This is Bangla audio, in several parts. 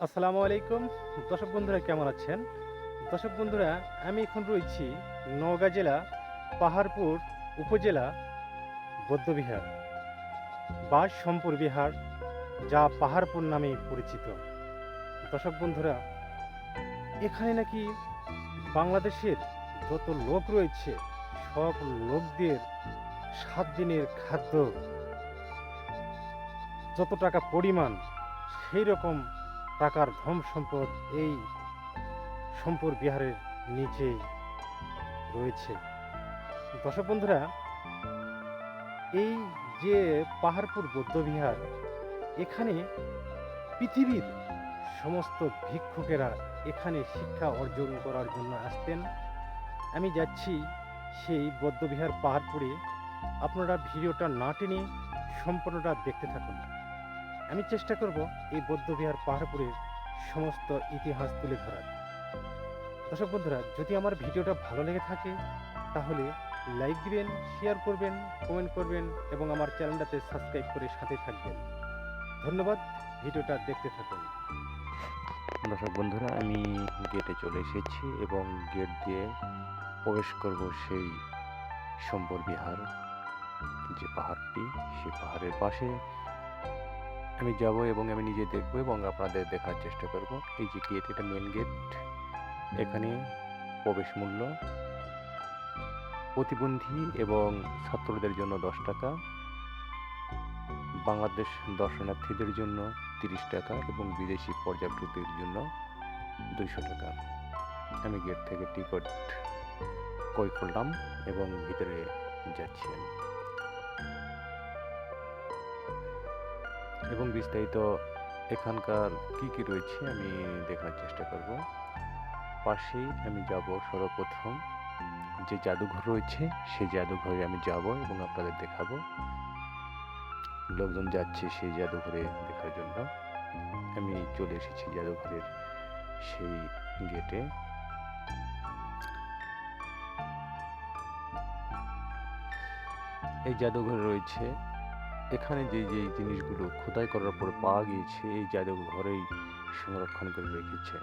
আসসালামু আলাইকুম। দর্শক বন্ধুরা, কেমন আছেন? দর্শক বন্ধুরা, আমি এখন রয়েছি নওগাঁ জেলা পাহাড়পুর উপজেলা বৌদ্ধবিহার বা সম্পুর বিহার, যা পাহাড়পুর নামে পরিচিত। দর্শক বন্ধুরা, এখানে নাকি বাংলাদেশের যত লোক রয়েছে, সব লোকদের সাত দিনের খাদ্য, যত টাকা পরিমাণ সেই রকম টাকার ধন সম্পদ এই সম্পর বিহারের নিচে রয়েছে। দর্শক বন্ধুরা, এই যে পাহাড়পুর বৌদ্ধবিহার এখানে পৃথিবীর সমস্ত ভিক্ষুকেরা এখানে শিক্ষা অর্জন করার জন্য আসতেন। আমি যাচ্ছি সেই বৌদ্ধবিহার পাহাড়পুরে। আপনারা ভিডিওটা না টেনে সম্পূর্ণটা দেখতে থাকুন। আমি চেষ্টা করব এই বৌদ্ধবিহার পাহাড়পুরের সমস্ত ইতিহাস তুলে ধরার। দর্শক বন্ধুরা, যদি আমার ভিডিওটা ভালো লেগে থাকে, তাহলে লাইক দিবেন শেয়ার করবেন কমেন্ট করবেন এবং আমার চ্যানেলটাতে সাবস্ক্রাইব করে সাথে থাকবেন। ধন্যবাদ, ভিডিওটা দেখতে থাকুন। দর্শক বন্ধুরা, আমি গেটে চলে এসেছি এবং গেট দিয়ে প্রবেশ করব সেই সম্বর বিহার। যে পাহাড়টি সেই পাহাড়ের পাশে আমি যাব এবং আমি নিজে দেখব এবং আপনাদের দেখার চেষ্টা করব। এই যে গেট এটা মেন গেট এখানে প্রবেশ মূল্য। প্রতিবন্ধী এবং ছাত্রদের জন্য দশ টাকা। বাংলাদেশ দর্শনার্থীদের জন্য তিরিশ টাকা এবং বিদেশি পর্যটকদের জন্য দুইশো টাকা। আমি গেট থেকে টিকিট ক্রয় করলাম এবং ভিতরে যাচ্ছি আমি। এবং বিস্তারিত এখানকার কি কি রয়েছে আমি দেখার চেষ্টা করব। পাশেই আমি যাব সর্বপ্রথম। যে জাদুঘর রয়েছে, সেই জাদুঘরে আমি যাব এবং আপনাদের দেখাবো। লোকজন যাচ্ছে সেই জাদুঘরে দেখার জন্য। আমি চলে এসেছি জাদুঘরের সেই গেটে। এই জাদুঘর রয়েছে এখানে যে যে জিনিসগুলো খোদাই করার পর পাওয়া গিয়েছে, এই জাদুঘরেই সংরক্ষণ করে রেখেছে।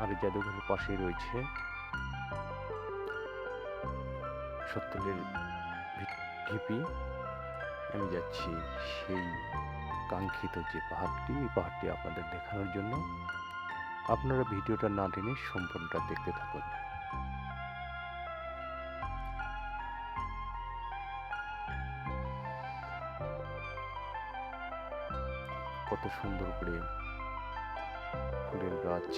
আর এই জাদুঘরের পাশেই রয়েছে সত্তরের ঢিপি আমি যাচ্ছি সেই কাঙ্ক্ষিত যে পাহাড়টি, এই পাহাড়টি আপনাদের দেখানোর জন্য। আপনারা ভিডিওটা না টেনে সম্পূর্ণটা দেখতে থাকুন। কত সুন্দর করে ফুলের গাছ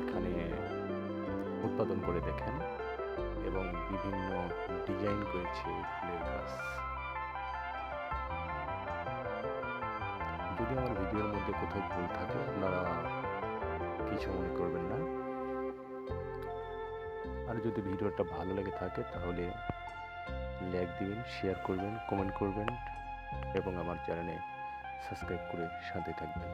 এখানে উৎপাদন করে দেখেন এবং বিভিন্ন ডিজাইন করেছে ফুলের গাছ। যদি আমার ভিডিওর মধ্যে কোথাও ভুল থাকে, আপনারা কিছু মনে করবেন না। আর যদি ভিডিওটা ভালো লেগে থাকে, তাহলে লাইক দিবেন শেয়ার করবেন কমেন্ট করবেন, এবং আমার চ্যানেলে সাবস্ক্রাইব করে সাথে থাকবেন।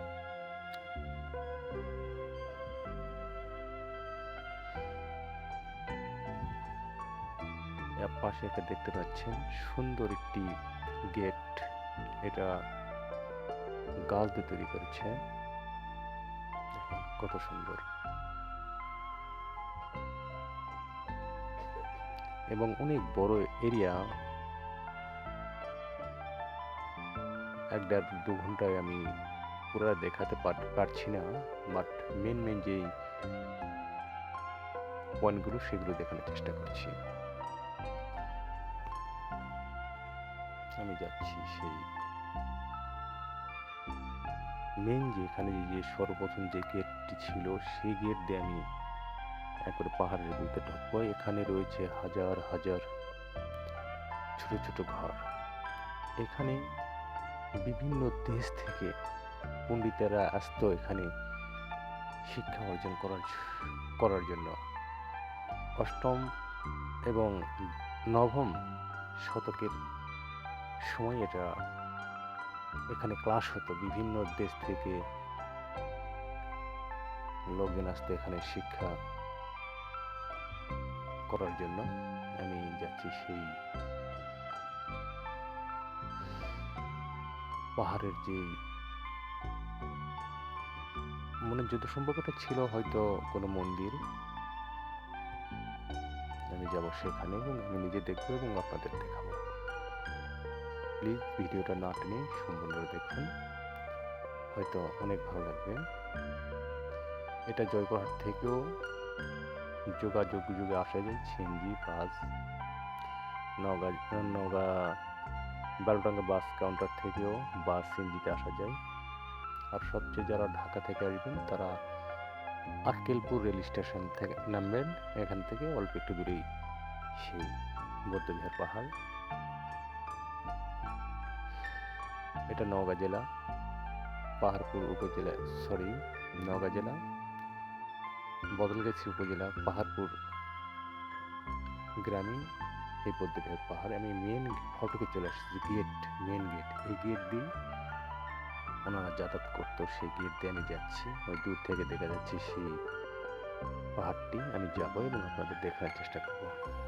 পাশে একটা দেখতে পাচ্ছেন, সুন্দর একটি গেট এটা গাছ দিয়ে তৈরি করেছে। কত সুন্দর। এবং অনেক বড় এরিয়া। এক দেড় দু ঘন্টায় আমি পুরো দেখাতে পারছি না বাট মেন মেন যেই পয়েন্টগুলো সেগুলো দেখানোর চেষ্টা করছি। আমি যাচ্ছি সেই মেন যে এখানে যে- সর্বপ্রথম যে গেটটি ছিল, সেই গেট দিয়ে আমি একবারে পাহাড়ের ভিতরে ঢুকবো। এখানে রয়েছে হাজার হাজার ছোট ছোট ঘর। এখানে বিভিন্ন দেশ থেকে পণ্ডিতেরা আসতো এখানে শিক্ষা অর্জন করার করার জন্য। অষ্টম এবং নবম শতকের সময় এটা এখানে ক্লাস হতো। বিভিন্ন দেশ থেকে লোকজন আসতো এখানে শিক্ষা করার জন্য। আমি যাচ্ছি সেই পাহাড়ের যে মনে যত সম্পর্কটা ছিল হয়তো কোনো মন্দির। আমি যাব সেখানে এবং আমি নিজে দেখব এবং আপনাদের দেখাবো। প্লিজ ভিডিওটা না টেনে সম্পূর্ণ দেখুন। হয়তো অনেক ভালো লাগবে। এটা জয়পুরহাট থেকেও যোগাযোগ যুগে আসা যায় সিএনজি বাস, নগা নগা বারোটাঙ্গা বাস কাউন্টার থেকেও বাস সিএনজিতে আসা যায়। আর সবচেয়ে যারা ঢাকা থেকে আসবেন, তারা আক্কেলপুর রেল স্টেশন থেকে নামবেন। এখান থেকে অল্প একটু দূরেই সেই বৌদ্ধবিহার পাহাড়। এটা নওগাঁ জেলা। পাহাড়পুর উপজেলা সরি নওগাঁ জেলা। বদলগাছি উপজেলা, পাহাড়পুর গ্রামে। এই বৌদ্ধবিহার পাহাড়, আমি মেন ফটোকে চলে আসছি গেট মেন গেট এই গেট দিয়ে ওনারা যাতায়াত করতো, সেই গেট দিয়ে আমি যাচ্ছি। ওই দূর থেকে দেখা যাচ্ছে সেই পাহাড়টি। আমি যাব এবং আপনাদের দেখার চেষ্টা করব।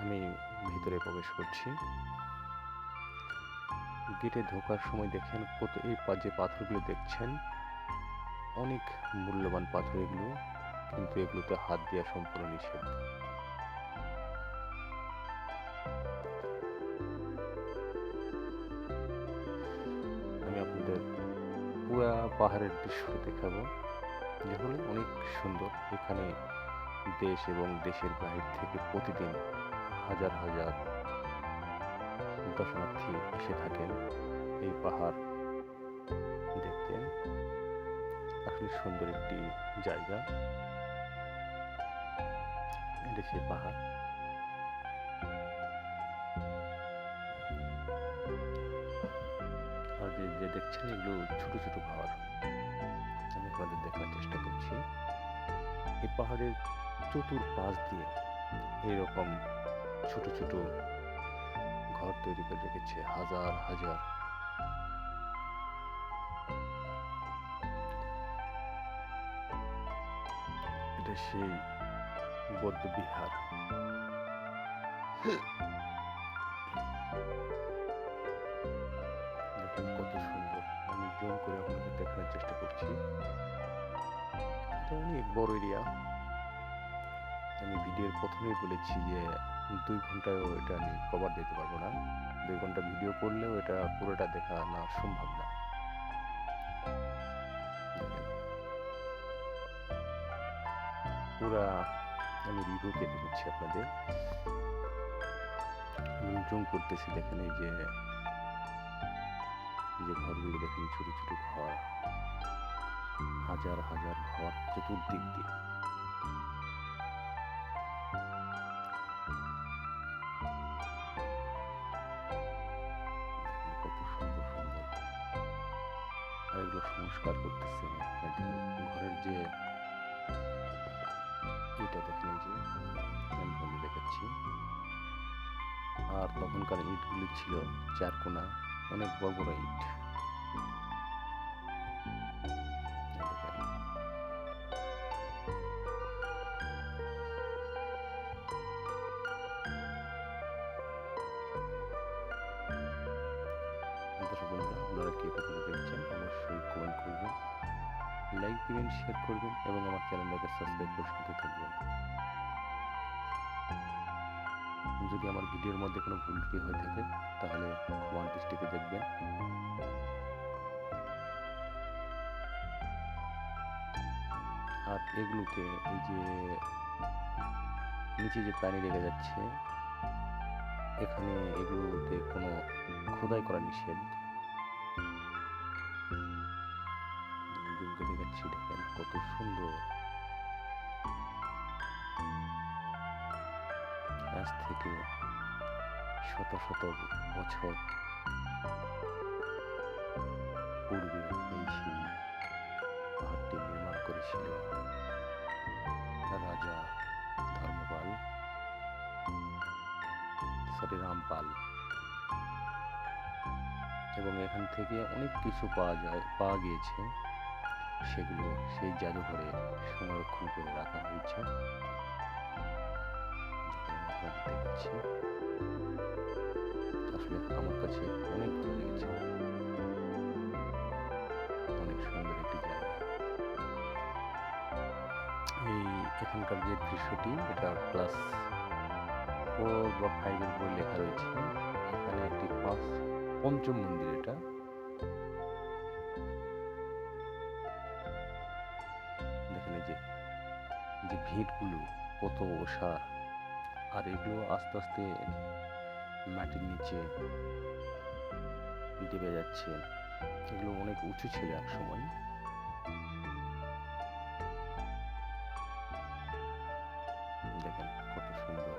আমি ভিতরে প্রবেশ করছি। গেটে ঢোকার সময় দেখেন কত, এই যে পাথরগুলো দেখছেন, অনেক মূল্যবান পাথর এগুলো, কিন্তু এগুলোতে হাত দেওয়া সম্পূর্ণ নিষেধ। আমি আপনাদের পুরা পাহাড়ের দৃশ্য দেখাবো, যেগুলো অনেক সুন্দর। এখানে দেশ এবং দেশের বাইরে থেকে প্রতিদিন হাজার হাজার দর্শনার্থী এসে থাকেন এই পাহাড় দেখতে। আসলে সুন্দর একটি জায়গা। এটা সেই পাহাড়। আর যে দেখছেন এগুলো ছোট ছোট ঘর। আমি আপনাদের দেখার চেষ্টা করছি। এই পাহাড়ের চতুর পাশ দিয়ে এরকম ছোট ছোট ঘর তৈরি করে রেখেছে, হাজার হাজার। এটা সেই বৌদ্ধ বিহার। কত সুন্দর। আমি জুম করে আপনাদের দেখানোর চেষ্টা করছি। অনেক বড় এরিয়া। আমি ভিডিওর প্রথমেই বলেছি যে দুই ঘন্টায়ও এটা আমি কভার দিতে পারব না। দুই ঘণ্টা ভিডিও করলেও এটা পুরোটা দেখা না সম্ভব না। পুরা আমি রিভিউ পেতে দিচ্ছি আপনাদের। জুম করতেছি, দেখেন এই যে যে ঘরগুলো দেখেন, ছোট ছোট ঘর। হাজার হাজার ঘর, চতুর্দিক দিয়ে। সংস্কার করতেছে ঘরের যে এটা দেখেন যে আমি দেখাচ্ছি। আর তখনকার ইটগুলি ছিল চারকোনা অনেক বড় বড় ইট। এবং আমার চ্যানেলটাকে সাবস্ক্রাইব করে সাথে থাকবেন। যদি আমার ভিডিওর মধ্যে কোনো ভুল ত্রুটি হয়ে থাকে, তাহলে ক্ষমার দৃষ্টিতে দেখবেন। আর এগুলোকে এই যে নিচে যে পানি লেগে যাচ্ছে, এখানে এগুলোতে কোনো খোদাই করা নিষেধ। কত সুন্দর। আজ থেকে শত শত বছর পূর্বে এই সেই পাহাড়টি নির্মাণ করেছিল রাজা ধর্মপাল সরি রামপাল এবং এখান থেকে অনেক কিছু পাওয়া যায়, পাওয়া গিয়েছে। সেগুলো সেই জাদুঘরে সংরক্ষণ করে রাখা হয়েছে। আসলে আমার কাছে অনেক ভালো লেগেছে। অনেক সুন্দর একটি জায়গা। এই এখানকার যে দৃশ্যটি, এটা ক্লাস ফোর বা ফাইভের বই লেখা রয়েছে। এখানে একটি পাঁচ, পঞ্চম মন্দির এটা। যে ভিড়গুলো কত ওষার, আর এগুলো আস্তে আস্তে মাটির নিচে ডেবে যাচ্ছে। এগুলো অনেক উঁচু ছিল এক সময় দেখেন কত সুন্দর।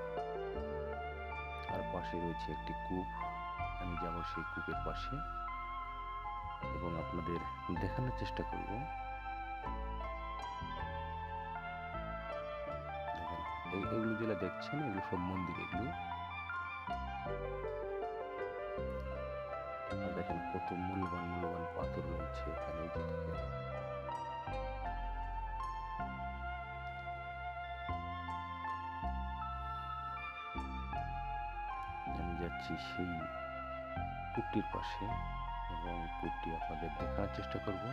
আর পাশে রয়েছে একটি কূপ। আমি যাব সেই কূপের পাশে এবং আপনাদের দেখানোর চেষ্টা করব। এগুলো যেটা দেখছেন, এগুলো সব মন্দির এগুলো। দেখেন কত মূল্যবান মূল্যবান পাথর রয়েছে এখানে আমি যাচ্ছি সেই কূপটির পাশে এবং কূপটি আপনাদের দেখার চেষ্টা করব।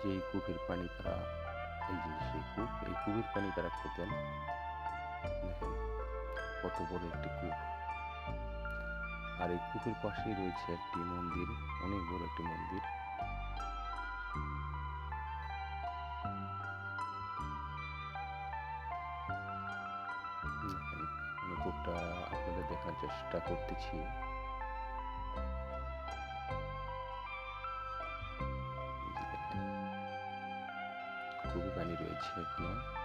যে এই কূপের পানি তারা, এই যে সেই কূপ, এই কূপের পানি তারা খেতেন। কত বড় একটি কূপ। আর এই কূপের পাশেই রয়েছে একটি মন্দির, অনেক বড় একটি মন্দির। কূপটা আপনাদের দেখার চেষ্টা করতেছি। খুবই পানি রয়েছে এখনও।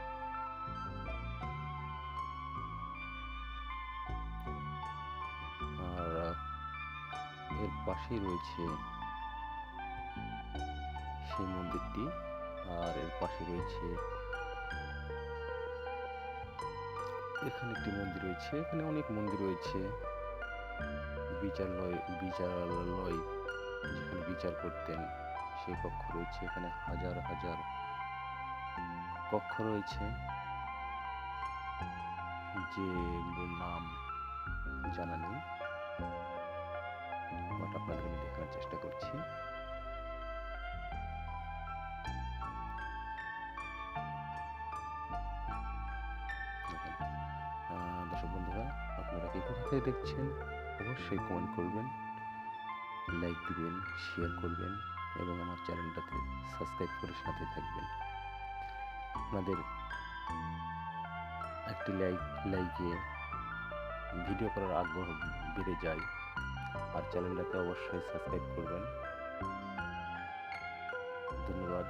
পাশেই রয়েছে সেই মন্দিরটি, আর এর পাশে রয়েছে এখানে একটি মন্দির রয়েছে, এখানে অনেক মন্দির রয়েছে। বিচারালয় বিচারালয়, যেখানে বিচার করতেন সেই কক্ষ রয়েছে, এখানে হাজার হাজার কক্ষ রয়েছে। যে নাম জানা নেই। কোথা থেকে দেখছেন? অবশ্যই কমেন্ট করবেন লাইক দিবেন শেয়ার করবেন এবং আমার চ্যানেলটাতে সাবস্ক্রাইব করে সাথে থাকবেন। আপনাদের একটি লাইক লাইকে ভিডিও করার আগ্রহ বেড়ে যায়, আর চ্যানেলটাকে অবশ্যই সাবস্ক্রাইব করবেন। ধন্যবাদ,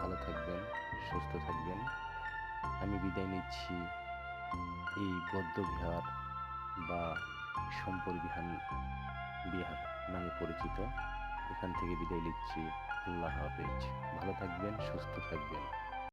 ভালো থাকবেন, সুস্থ থাকবেন। আমি বিদায় নিচ্ছি, এই বৌদ্ধবিহার বা সম্পর বিহান, বিহার নামে পরিচিত। এখান থেকে বিদায় নিচ্ছি। আল্লাহ হাফেজ। ভালো থাকবেন, সুস্থ থাকবেন।